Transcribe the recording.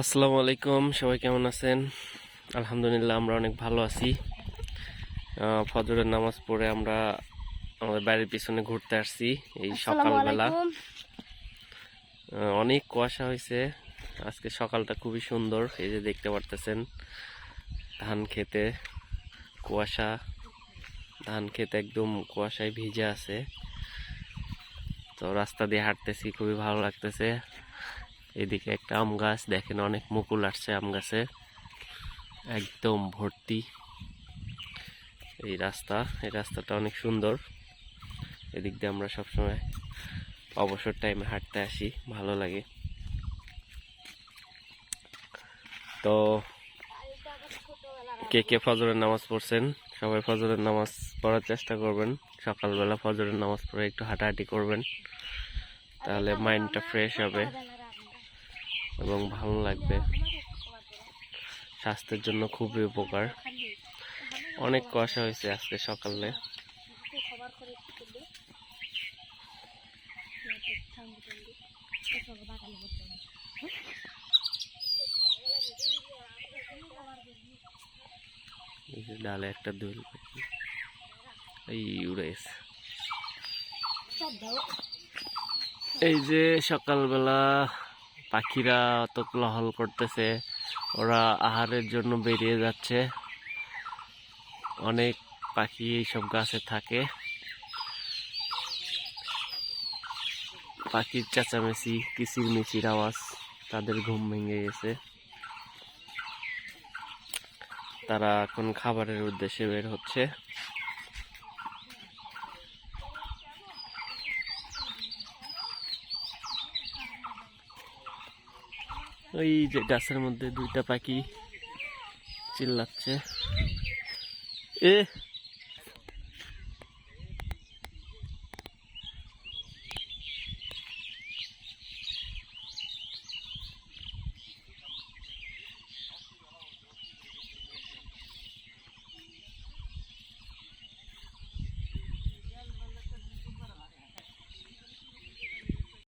আসসালামু আলাইকুম সবাই কেমন আছেন? আলহামদুলিল্লাহ আমরা অনেক ভালো আছি। ফজরের নামাজ পড়ে আমরা আমাদের বাড়ির পিছনে ঘুরতে আসছি এই সকালবেলা। অনেক কুয়াশা হয়েছে। আজকে সকালটা খুবই সুন্দর এই যে দেখতে পারতেছেন ধান খেতে কুয়াশা। ধান খেতে একদম কুয়াশায় ভিজে আছে। তো রাস্তা দিয়ে হাঁটতেছি খুবই ভালো লাগতেছে। এদিকে একটা আম গাছ, দেখেন অনেক মুকুল আসছে আম গাছে। একদম ভর্তি। এই রাস্তা, এই রাস্তাটা অনেক সুন্দর। এদিক দিয়ে আমরা সবসময় অবসর টাইমে হাঁটতে আসি, ভালো লাগে। তো, কে কে ফজরের নামাজ পড়ছেন? সবাই ফজরের নামাজ পড়ার চেষ্টা করবেন। সকালবেলা ফজরের নামাজ পড়ে একটু হাঁটাহাঁটি করবেন। তাহলে মাইন্ডটা ফ্রেশ হবে। এবং ভালো লাগবে। স্বাস্থ্যের জন্য খুবই উপকার। অনেক কুয়াশা হয়েছে আজকে সকালে। ডালে একটা দুল এই উড়ে গেছে এই যে সকালবেলা পাখিরা অত কোলাহল করতেছে, ওরা আহারের জন্য বেরিয়ে যাচ্ছে। অনেক পাখি এইসব গাছে থাকে। পাখির চেঁচামেচি কিচির মিচির আওয়াজ তাদের ঘুম ভেঙে গেছে। তারা এখন খাবারের উদ্দেশ্যে বের হচ্ছে। ওই যে গাছের মধ্যে দুইটা পাখি চিল্লাচ্ছে। এ